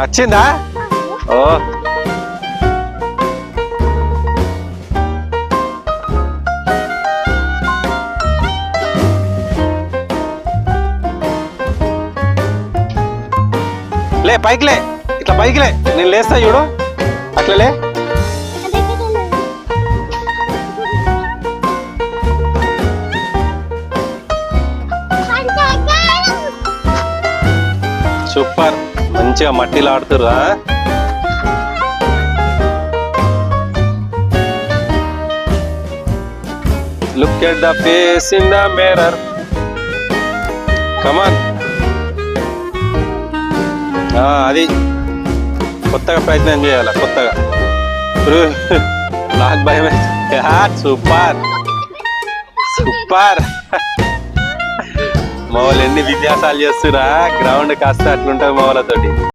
వచ్చిందా ఓ. లే పైకిలే ఇట్లా పైకిలే నేను లేస్తా చూడు. అట్లా లే. సూపర్. మంచిగా మట్టిలో ఆడుతురా look at the face in the mirror come on అది కొత్తగా ప్రయత్నం చేయాలి కొత్తగా. నాకు భయం సూపర్. సూపర్. మా వాళ్ళు ఎన్ని విన్యాసాలు చేస్తురా గ్రౌండ్ కాస్త అట్లుంటది మా వాళ్ళతోటి.